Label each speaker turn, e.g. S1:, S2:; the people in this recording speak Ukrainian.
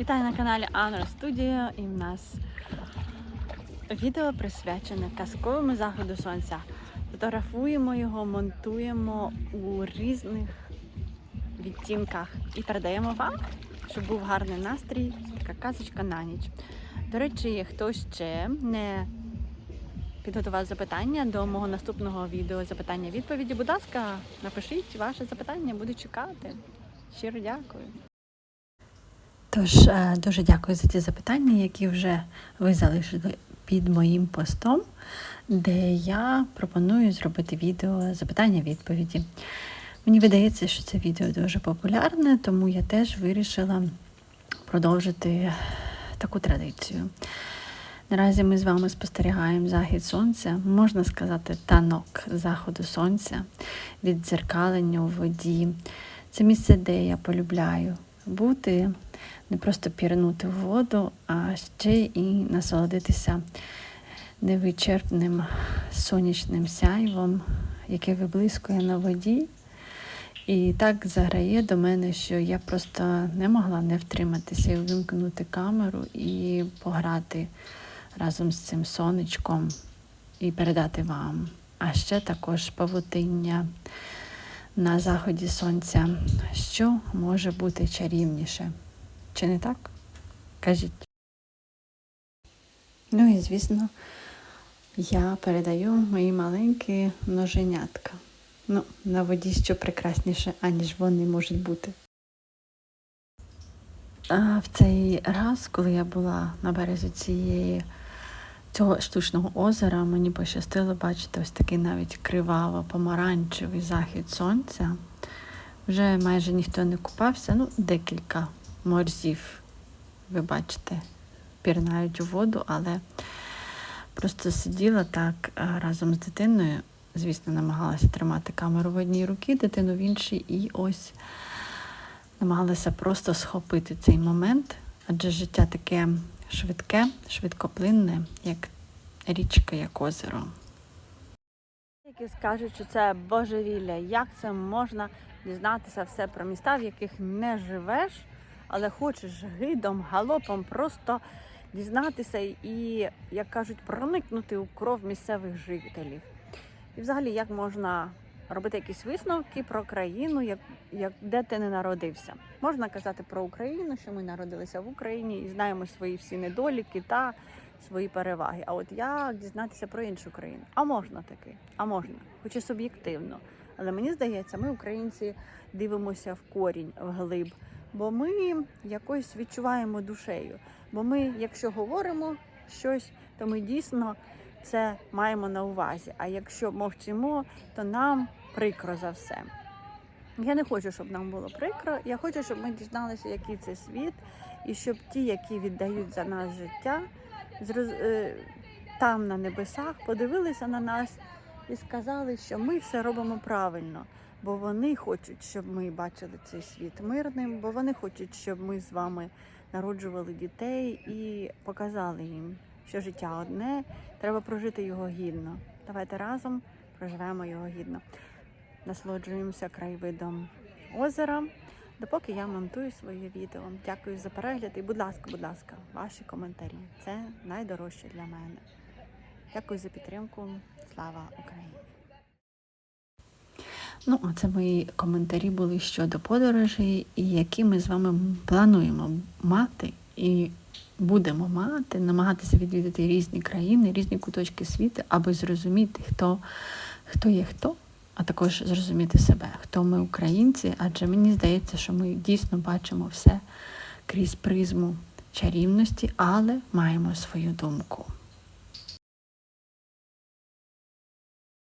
S1: Вітаю на каналі Honor Studio і в нас відео присвячене казковому заходу сонця. Фотографуємо його, монтуємо у різних відтінках і передаємо вам, щоб був гарний настрій, така казочка на ніч. До речі, хто ще не підготував запитання до мого наступного відео запитання-відповіді, будь ласка, напишіть ваше запитання, буду чекати. Щиро дякую. Тож е, дуже дякую за ті запитання, які вже ви залишили під моїм постом, де я пропоную зробити відео запитання-відповіді. Мені видається, що це відео дуже популярне, тому я теж вирішила продовжити таку традицію. Наразі ми з вами спостерігаємо захід сонця, можна сказати, танок заходу сонця, віддзеркалення у воді. Це місце, де я полюбляю бути, не просто пірнути в воду, а ще і насолодитися невичерпним сонячним сяйвом, яке виблискує на воді. І так заграє до мене, що я просто не могла не втриматися і увімкнути камеру і пограти разом з цим сонечком і передати вам. А ще також павутиння на заході сонця. Що може бути чарівніше? Чи не так? Кажіть. Ну і звісно, я передаю мої маленькі ноженятка. Ну, на воді що прекрасніше, аніж вони можуть бути. А в цей раз, коли я була на березі цієї цього штучного озера, мені пощастило бачити ось такий навіть криваво-помаранчевий захід сонця. Вже майже ніхто не купався, ну, декілька морзів, ви бачите, пірнають у воду, але просто сиділа так е, разом з дитиною. Звісно, намагалася тримати камеру в одній руці, дитину в іншій, і ось намагалася просто схопити цей момент, адже життя таке швидке, швидкоплинне, як річка, як озеро. Які скажуть, що це божевілля, як це можна дізнатися все про міста, в яких не живеш, але хочеш гидом, галопом просто дізнатися і, як кажуть, проникнути у кров місцевих жителів. І взагалі, як можна робити якісь висновки про країну, як, як, де ти не народився. Можна казати про Україну, що ми народилися в Україні і знаємо свої всі недоліки та свої переваги. А от як дізнатися про іншу країну? А можна таки, а можна, хоч і суб'єктивно. Але мені здається, ми, українці, дивимося в корінь, в глиб, бо ми якось відчуваємо душею. Бо ми, якщо говоримо щось, то ми дійсно це маємо на увазі. А якщо мовчимо, то нам прикро за все. Я не хочу, щоб нам було прикро. Я хочу, щоб ми дізналися, який це світ, і щоб ті, які віддають за нас життя, е, там на небесах подивилися на нас і сказали, що ми все робимо правильно, бо вони хочуть, щоб ми бачили цей світ мирним, бо вони хочуть, щоб ми з вами народжували дітей і показали їм, що життя одне, треба прожити його гідно. Давайте разом проживемо його гідно. Насолоджуємося краєвидом озера, допоки я монтую своє відео. Дякую за перегляд і, будь ласка, будь ласка, ваші коментарі. Це найдорожче для мене. Дякую за підтримку. Слава Україні! Ну, а це мої коментарі були щодо подорожей, і які ми з вами плануємо мати і будемо мати, намагатися відвідати різні країни, різні куточки світу, аби зрозуміти, хто, хто є хто, а також зрозуміти себе, хто ми українці, адже мені здається, що ми дійсно бачимо все крізь призму чарівності, але маємо свою думку.